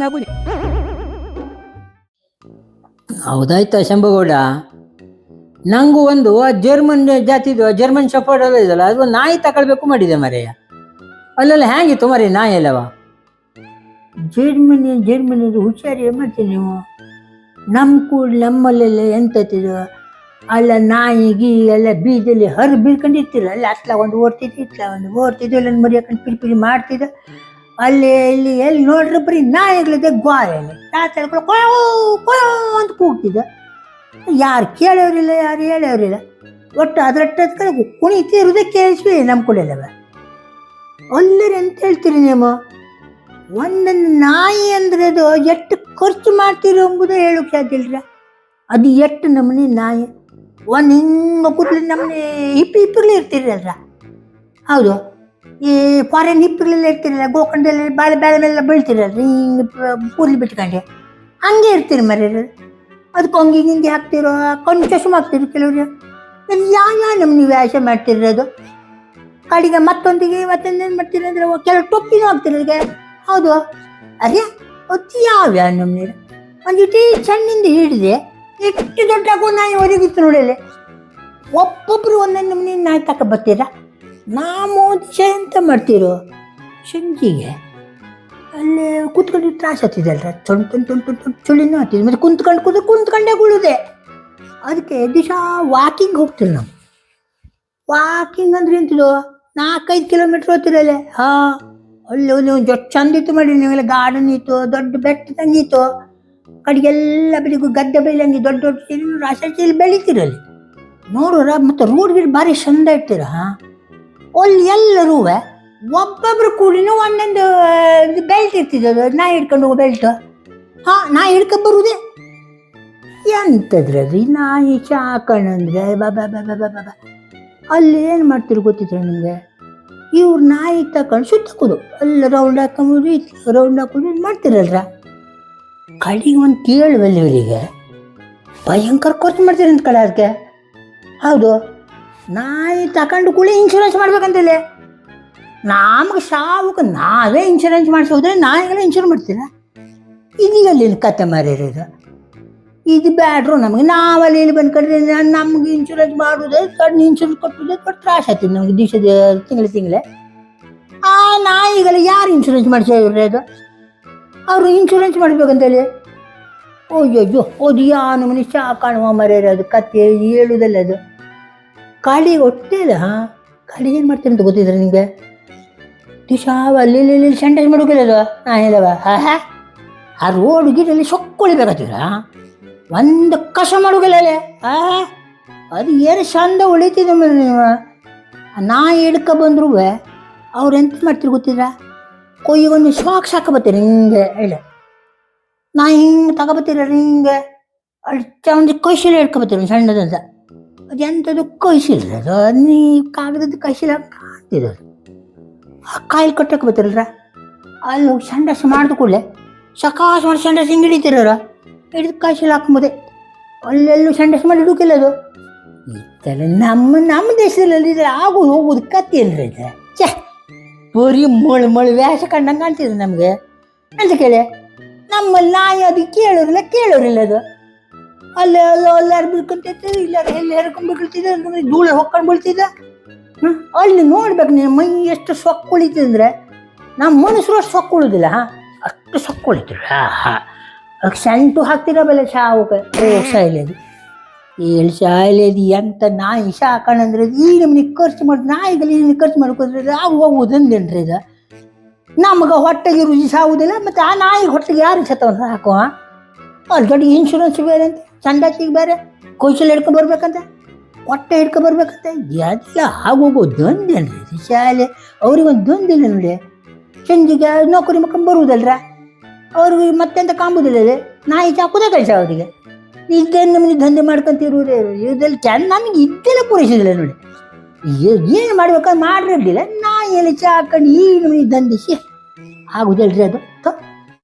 ನಾಗುಡಿ ಹೌದಾಯ್ತಾ ಶಂಭುಗೌಡ? ನಂಗೂ ಒಂದು ಆ ಜರ್ಮನ್ ಜಾತಿದು ಆ ಜರ್ಮನ್ ಶಫರ್ಡ್ ಎಲ್ಲ ಇದಲ್ಲ ಅದು ಒಂದು ನಾಯಿ ತಗೊಳ್ಬೇಕು ಮಾಡಿದೆ ಮರೆಯ. ಅಲ್ಲೆಲ್ಲ ಹ್ಯಾಂಗಿತ್ತು ಮರಿ ನಾಯಿ ಅಲ್ಲವ ಜರ್ಮನಿ ಜರ್ಮನಿ ಹುಷಾರಿ ಮಾಡ್ತೀನಿ ನೀವು. ನಮ್ಮ ಕೂಡ ನಮ್ಮಲ್ಲೆಲ್ಲ ಎಂತತಿದು ಅಲ್ಲ ನಾಯಿ ಗೀ ಎಲ್ಲ ಬೀಜಲ್ಲಿ ಹರ್ ಬೀಳ್ಕೊಂಡಿರ್ತಿಲ್ಲ ಅಲ್ಲ ಅತ್ಲ ಒಂದು ಓಡ್ತಿದ್ದು ಇತ್ಲ ಒಂದು ಓಡ್ತಿದ್ದು ಎಲ್ಲ ಮರಿ ಪಿರಿಪಿರಿ ಪಿರಿ ಪಿರಿ ಮಾಡ್ತಿದ್ದ ಅಲ್ಲಿ, ಇಲ್ಲಿ, ಎಲ್ಲಿ ನೋಡ್ರಿ ಬರೀ ನಾಯಿಗಳಿದೆ ಗೋಯಲ್ಲಿ ರಾತ್ರಿ ಕೊಳೋ ಕೊಳೋ ಅಂತ ಕೂಗ್ತಿದ್ದ. ಯಾರು ಕೇಳೋರಿಲ್ಲ, ಯಾರು ಹೇಳೋರಿಲ್ಲ. ಒಟ್ಟು ಅದರಟ್ಟ ಕುಣಿತಿರುವುದೇ ಕೇಳಿಸ್ವಿ ನಮ್ಮ ಕೂಡಲ್ಲವ ಅಲ್ಲರಿ ಅಂತ ಹೇಳ್ತೀರಿ ನೀವು? ಒಂದೊಂದು ನಾಯಿ ಅಂದ್ರೆ ಅದು ಎಷ್ಟು ಖರ್ಚು ಮಾಡ್ತೀರಿ ಎಂಬುದು ಹೇಳೋಕೆ ಆಗಿಲ್ರ ಅದು ಎಷ್ಟು ನಮೂನಿ ನಾಯಿ? ಒಂದು ಹಿಂಗೆ ಕೂದಲು ನಮ್ಮನೆ ಹಿಪ್ಪಿ ಹಿಪ್ಪಿರ್ಲಿ ಇರ್ತೀರಲ್ರ? ಹೌದು. ಈ ಫಾರಿನ್ ಹಿಪ್ಪುಗಳೆಲ್ಲ ಇರ್ತಿರಲ್ಲ ಗೋಕರ್ಣದಲ್ಲಿ ಬಾಳೆ ಬೇಳೆ ಮೇಲೆ ಬೀಳ್ತಿರಲ್ರಿ ಹಿಂಗೆ ಕೂದಲು ಬಿಟ್ಕೊಂಡೆ. ಹಂಗೆ ಇರ್ತೀರಿ ಮರಿ ಅದಕ್ಕೆ ಹಂಗೆ ಹಿಂಗೆ ಹಾಕ್ತಿರೋ ಕಣ್ಣು ಚಶ್ಮ ಹಾಕ್ತೀರಿ ಕೆಲವ್ರು. ಯಾವ ಯಾವ ನಮ್ಗೆ ವ್ಯಾಸ ಮಾಡ್ತಿರೋದು ಕಡೆಗೆ ಮತ್ತೊಂದಿಗೆ ಮತ್ತೊಂದೇನು ಮಾಡ್ತೀರಿ ಅಂದ್ರೆ ಕೆಲವು ಟೊಪ್ಪಿನೂ ಹಾಕ್ತೀರಿ ಅದಕ್ಕೆ ಹೌದು. ಅದೇ ಅದು ಯಾವ ಯಾವ ನಮ್ಗೆ ಒಂದು ಇಟ್ಟು ಸಣ್ಣಿಂದ ಹಿಡಿದೆ ಎಷ್ಟು ದೊಡ್ಡ ನಾಯಿ ಒದಗಿತ್ತು ನೋಡಲಿ ಒಬ್ಬೊಬ್ರು ಒಂದೊಂದು ನಮ್ನಿ ನಾಯಿ ತಕ ಬರ್ತೀರಾ? ದಿವಸ ಎಂತ ಮಾಡ್ತಿರೋ ಸಂಜೆಗೆ ಅಲ್ಲಿ ಕೂತ್ಕೊಂಡು ತ್ರಾಸ ಹತ್ತಿದಲ್ರ ಚೊಣ್ ಟೊಣ್ ಟೊಣ್ ಟೊಣ್ ಟೊಣ್ ಚುಳಿನೂ ಹತ್ತಿದೆ ಮತ್ತೆ ಕುಂತ್ಕೊಂಡು ಕೂತು ಕುಂತ್ಕೊಂಡೇ ಉಳಿದೆ ಅದಕ್ಕೆ ದಿಶಾ ವಾಕಿಂಗ್ ಹೋಗ್ತಿಲ್ಲ ನಾವು. ವಾಕಿಂಗ್ ಅಂದ್ರೆ ಎಂತಿದು? ನಾಲ್ಕೈದು ಕಿಲೋಮೀಟ್ರ್ ಹೋಗ್ತಿರಲ್ಲ ಹಾಂ ಅಲ್ಲಿ ಒಂದು ಜೊಟ್ಟು ಚಂದ ಇತ್ತು ಮಾಡಿ ನೀವೆಲ್ಲ ಗಾರ್ಡನ್ ಇತ್ತು, ದೊಡ್ಡ ಬೆಟ್ಟದಂಗೆ ಇತ್ತು. ಕಡೆಗೆಲ್ಲ ಬೆಳಿಗ್ಗೆ ಗದ್ದೆ ಬೆಳೆಯಂಗೆ ದೊಡ್ಡ ದೊಡ್ಡ ಚೀಲ ರಾಸ ಚೀಲ ಬೆಳಿತೀರಲ್ಲಿ ನೋಡೋರ ಮತ್ತೆ ರೋಡ್ ಗಿಡ ಭಾರಿ ಚಂದ ಇರ್ತೀರ? ಹಾಂ ಅಲ್ಲಿ ಎಲ್ಲರೂ ಒಬ್ಬೊಬ್ರು ಕೂಡಿನೂ ಒಂದೊಂದು ಬೆಲ್ಟ್ ಇರ್ತಿದ್ದದು ನಾ ಹಿಡ್ಕೊಂಡು ಹೋಗೋ ಬೆಲ್ಟ್ ಹಾಂ ನಾ ಹಿಡ್ಕೊಂಡು ಬರುವುದೇ ಎಂಥದ್ರಿ ನಾಯಿ ಚಾಕಣಂದ್ರೆ ಬಾಬಾ ಬಾಬಾ ಬಾಬಾ ಅಲ್ಲಿ ಏನು ಮಾಡ್ತೀರಿ ಗೊತ್ತಿದ್ರೆ ನಿಮಗೆ? ಇವ್ರು ನಾಯಿ ತಕೊಂಡು ಸುತ್ತಕೋದು ಅಲ್ಲಿ ರೌಂಡ್ ಹಾಕೊಂಬೋದು ರೌಂಡ್ ಹಾಕೋದು ಇದು ಮಾಡ್ತಿರಲ್ರ? ಕಡೆಗೆ ಒಂದು ಕೇಳುವಲ್ಲಿ ಇವರಿಗೆ. ಭಯಂಕರ ಖರ್ಚು ಮಾಡ್ತೀರಂತ ಕಳೆ ಅದಕ್ಕೆ ಹೌದು. ನಾಯಿ ತಗೊಂಡು ಕೂಡ ಇನ್ಶೂರೆನ್ಸ್ ಮಾಡ್ಬೇಕಂತಿಲ್ಲ ನಮ್ಗೆ ಸಾವುಕ್ಕೆ ನಾವೇ ಇನ್ಶೂರೆನ್ಸ್ ಮಾಡಿಸೋದ್ರೆ ನಾಯಿಗಳೇ ಇನ್ಶೂರ್ ಮಾಡ್ತೀರಾ? ಇದೀಗ ಅಲ್ಲಿ ಕತೆ ಮಾರಿರೋದು ಇದು. ಬ್ಯಾಡ್ರು ನಮಗೆ. ನಾವಲ್ಲಿ ಇಲ್ಲಿ ಬಂದ್ಕೊಂಡ್ರೆ ನಮ್ಗೆ ಇನ್ಶೂರೆನ್ಸ್ ಮಾಡೋದೇ ಕಣ್ಣು ಇನ್ಶೂರೆನ್ಸ್ ಕೊಟ್ಟಿದ್ದೆ ಕೊಟ್ಟು ತ್ರಾಸ ಆಗ್ತದೆ ನಮಗೆ ದಿವಸದ ತಿಂಗಳು ತಿಂಗಳೇ. ಆ ನಾಯಿಗಳು ಯಾರು ಇನ್ಶೂರೆನ್ಸ್ ಮಾಡಿಸಿದ್ರೆ ಅದು? ಅವರು ಇನ್ಶೂರೆನ್ಸ್ ಮಾಡಬೇಕಂತೇಳಿ? ಓಯ್ಯೋ ಅದು ಯಾ ನಮ್ಮನೆ ಮನುಷ್ಯ ಕಾಣುವ ಮರೆಯೋದು ಅದು ಕತ್ತೆ ಹೇಳುದಲ್ಲ ಅದು. ಕಾಳಿಗೆ ಹೊಟ್ಟೆ ಅಲ್ಲ? ಹಾಂ ಕಾಳಿಗೆ ಏನು ಮಾಡ್ತೀನಿ ಅಂತ ಗೊತ್ತಿದ್ರೆ ನಿಮಗೆ ದಿಶಾವ ಅಲ್ಲಿ ಇಲ್ಲಿ ಇಲ್ಲಿ ಸೆಂಟೆನ್ಸ್ ಮಾಡೋಕಿಲ್ಲ ಅದು ನಾ ಹೇಳವ, ಹಾ ಆ ರೋಡ್ ಗಿಡಲ್ಲಿ ಸೊಕ್ಕೊಳಿಬೇಕಾಗ್ತೀರ ಒಂದು ಕಸ ಮಾಡೋಗಿಲ್ಲ ಆ, ಅದು ಏನು ಚಂದ ಉಳಿತಿದೆ ಮೇಲೆ ನೀವು ನಾ ಹಿಡ್ಕ ಬಂದ್ರು ಅವ್ರು ಎಂತ ಮಾಡ್ತೀರಿ ಗೊತ್ತಿದ್ರ? ಕೊಯ್ಯಿಗೊಂದು ಶಾಕ್ ಸಾಕ ಬರ್ತೀರಿ ಹಿಂಗೆ ಹೇಳ. ನಾ ಹಿಂಗೆ ತಗೊಬತ್ತೀರ ಹಿಂಗೆ ಅಲ್ಲಿ ಒಂದು ಕೈಶಿಲ ಹಿಡ್ಕೊಬತ್ತೀರಿ ಸಣ್ಣದಂತ ಎಂಥದ್ದು ಕೈಶಿಲ್ರಿ ಅದು. ನೀ ಕಾಗದದ ಕೈಸಿಲ್ಲ ಕಾಣ್ತಿದ್ರು ಕಾಯಿಲ್ ಕಟ್ಟಕ್ಕೆ ಬರ್ತೀರಲ್ರ? ಅಲ್ಲಿ ಹೋಗಿ ಸಂಡಸ್ ಮಾಡಿದ ಕೂಡಲೇ ಸಕಾಶ ಮಾಡಿ ಸಂಡಸ್ ಹಿಂಗೆ ಹಿಡಿತೀರ ಹಿಡಿದು ಕೈಶಿಲ ಹಾಕ್ಬೋದೆ. ಅಲ್ಲೆಲ್ಲೂ ಸಂಡಸ್ ಮಾಡಿ ಹಿಡುಕಿಲ್ಲ ಅದು. ಈ ಥರ ನಮ್ಮ ನಮ್ಮ ದೇಶದಲ್ಲಿ ಇದ್ರೆ ಆಗೋದು ಹೋಗೋದು ಕತ್ತಿ ಅಲ್ರಿ ಇದು. ಛೇ, ಬರೀ ಮೊಳು ಮೊಳು ವ್ಯಾಸ ಕಂಡಂಗೆ ಕಾಣ್ತಿದ್ರು ನಮಗೆ. ಅಂತ ಕೇಳಿ. ನಮ್ಮ ನಾಯಿ ಅದು ಕೇಳೋರಿಲ್ಲ ಕೇಳೋರಿಲ್ಲ ಅದು. ಅಲ್ಲೇ ಅಲ್ಲಾರು ಬೀಳ್ಕೊಂತೈತೆ ಇಲ್ಲಾರು ಎಲ್ಲಿ ಹರ್ಕೊಂಡ್ ಬೀಳ್ತಿದ್ದೆ ಅಂತಂದ್ರೆ ಧೂಳ ಹೊಕ್ಕೊಂಡು ಬೀಳ್ತಿದ್ದೆ. ಹ್ಮ್? ಅಲ್ಲಿ ನೋಡ್ಬೇಕು ನೀನು, ಮೈ ಎಷ್ಟು ಸೊಕ್ಕು ಉಳಿತದೆ ಅಂದ್ರೆ, ನಮ್ಮ ಮನುಷ್ಯರು ಅಷ್ಟು ಸೊಕ್ಕುಳಿದಿಲ್ಲ, ಹಾಂ? ಅಷ್ಟು ಸೊಕ್ಕು ಉಳಿತಿಲ್ಲ ಹಾ. ಹಾ ಸೆಂಟು ಹಾಕ್ತಿರ ಬೆಲೆ ಶಾವಕ್ಕೆ ಸಾಯ್ಲೇದು ಹೇಳಿ ಶಾಯ್ಲೇದು, ಎಂತ ನಾಯಿ ಸಾಕಣಂದ್ರೆ ಈ ನಮ್ಗೆ ಖರ್ಚು ಮಾಡಿ ನಾಯಿಗಳು ಈ ಖರ್ಚು ಮಾಡ್ಕೋದ್ರೆ ಅವು ಹೋಗುದಂದೇನ್ರಿ ಇದು? ನಮಗೆ ಹೊಟ್ಟೆಗೆ ರುಚಿ ಸಾವುದಿಲ್ಲ ಮತ್ತು ಆ ನಾಯಿ ಹೊಟ್ಟೆಗೆ ಯಾರು ಸತ್ತವನ್ನ ಹಾಕುವ ಅಲ್ಲಿ ಇನ್ಶೂರೆನ್ಸ್ ಬೇರೆ ಅಂತ ಸಂಡಾಚಿಗೆ ಬೇರೆ ಕೌಶಲ್ಯ ಹಿಡ್ಕೊ ಬರ್ಬೇಕಂತ. ಹೊಟ್ಟೆ ಹಿಡ್ಕೊ ಬರ್ಬೇಕಂತ. ಎಲ್ಲ ಆಗೋಗೋ ದೊಂದಿ ಅಲ್ರಿ ಶಾಲೆ. ಅವ್ರಿಗೊಂದು ದೊಂದಿಲ್ಲ ನೋಡಿ ಸಂಜೆಗೆ ನೌಕರಿ ಮಕ್ಕಳು ಬರುವುದಲ್ರ ಅವ್ರಿಗೆ ಮತ್ತೆಂತ ಕಾಂಬುದಿಲ್ಲ. ನಾಯಿ ಚಾಕುದೇ ಕೆಲಸ ಅವರಿಗೆ? ಇದ್ದೇನು ನಮಗೆ ದಂಧೆ ಮಾಡ್ಕೊಂತಿರುವುದೇ ಇದ್ರಲ್ಲಿ ಚೆನ್ನ ನಮಗೆ ಇದ್ದೆಲ್ಲ ಪೂರೈಸಿದಿಲ್ಲ ನೋಡಿ ಏನು ಮಾಡ್ಬೇಕಾದ್ರೆ ಮಾಡಿರಲಿಲ್ಲ ನಾ ಎಲ್ಲಿ ಚಾಕಂಡು ಈ ನಮಗೆ ದಂಧೆ ಆಗುದಲ್ರಿ ಅದು.